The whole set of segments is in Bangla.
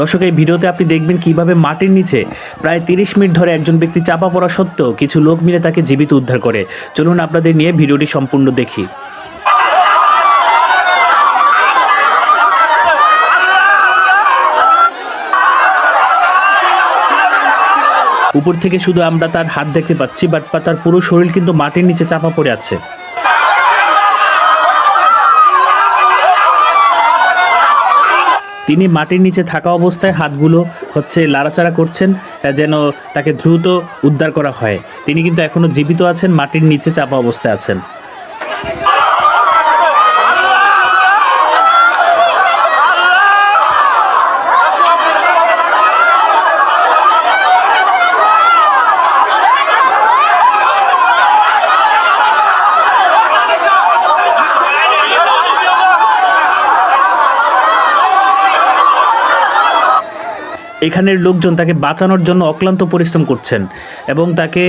দর্শক, এই ভিডিওতে আপনি দেখবেন কীভাবে মাটির নিচে প্রায় তিরিশ মিনিট ধরে একজন ব্যক্তি চাপা পড়া সত্ত্বেও কিছু লোক মিলে তাকে জীবিত উদ্ধার করে। চলুন আপনাদের নিয়ে ভিডিওটি সম্পূর্ণ দেখি। উপর থেকে শুধু আমরা তার হাত দেখতে পাচ্ছি, বাট তার পুরো শরীর কিন্তু মাটির নিচে চাপা পড়ে আছে। তিনি মাটির নিচে থাকা অবস্থায় হাতগুলো হচ্ছে লাড়াচাড়া করছেন যেন তাকে দ্রুত উদ্ধার করা হয়। তিনি কিন্তু এখনও জীবিত আছেন, মাটির নিচে চাপা অবস্থায় আছেন। এখানের লোকজন তাকে বাঁচানোর জন্য অক্লান্ত পরিশ্রম করছেন এবং তাকে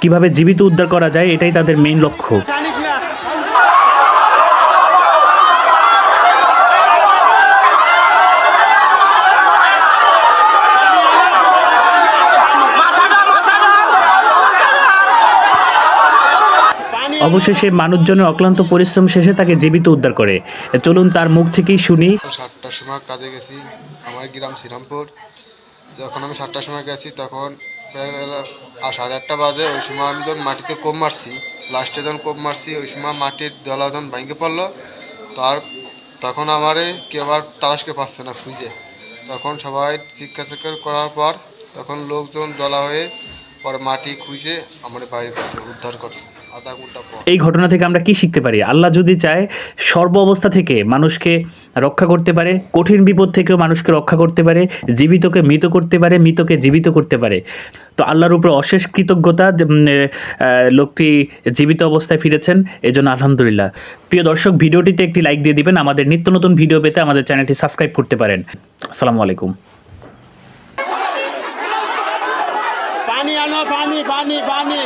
কীভাবে জীবিত উদ্ধার করা যায় এটাই তাদের মেইন লক্ষ্য। অবশেষে মানুষজনের অক্লান্ত পরিশ্রম শেষে তাকে জীবিত উদ্ধার করে। চলুন তার মুখ থেকেই শুনি। সাতটার সময় কাজে গেছি, আমার গ্রাম শ্রীরামপুর। যখন আমি সাতটার সময় গেছি, তখন আর সাড়ে আটটা বাজে, ওই সময় আমি যখন মাটিতে কোপ মারছি লাস্টে যখন কোপ মারছি, ওই সময় মাটির দলা যখন ভেঙে পড়ল, তার, তখন আমারে কেউ আর তালাশকে পাচ্ছে না খুঁজে। তখন সবাই চিৎকার চিৎকার করার পর, তখন লোকজন দলা হয়ে পরে মাটি খুঁজে আমার বাইরে করছে, উদ্ধার করছে। এই ঘটনা থেকে আমরা কি শিখতে পারি? আল্লাহ যদি চায়, সর্ব অবস্থা থেকে মানুষকে রক্ষা করতে পারে, কঠিন বিপদ থেকেও মানুষকে রক্ষা করতে পারে, জীবিতকে মৃত করতে পারে, মৃতকে জীবিত করতে পারে। তো আল্লাহর উপর অশেষ কৃতজ্ঞতা লোকটি জীবিত অবস্থায় ফিরেছেন, এজন্য আলহামদুলিল্লাহ। প্রিয় দর্শক, ভিডিওটিতে একটি লাইক দিয়ে দিবেন, আমাদের নিত্য নতুন ভিডিও পেতে আমাদের চ্যানেলটি সাবস্ক্রাইব করতে পারেন। আসসালামু আলাইকুম। পানি আনো, পানি পানি পানি।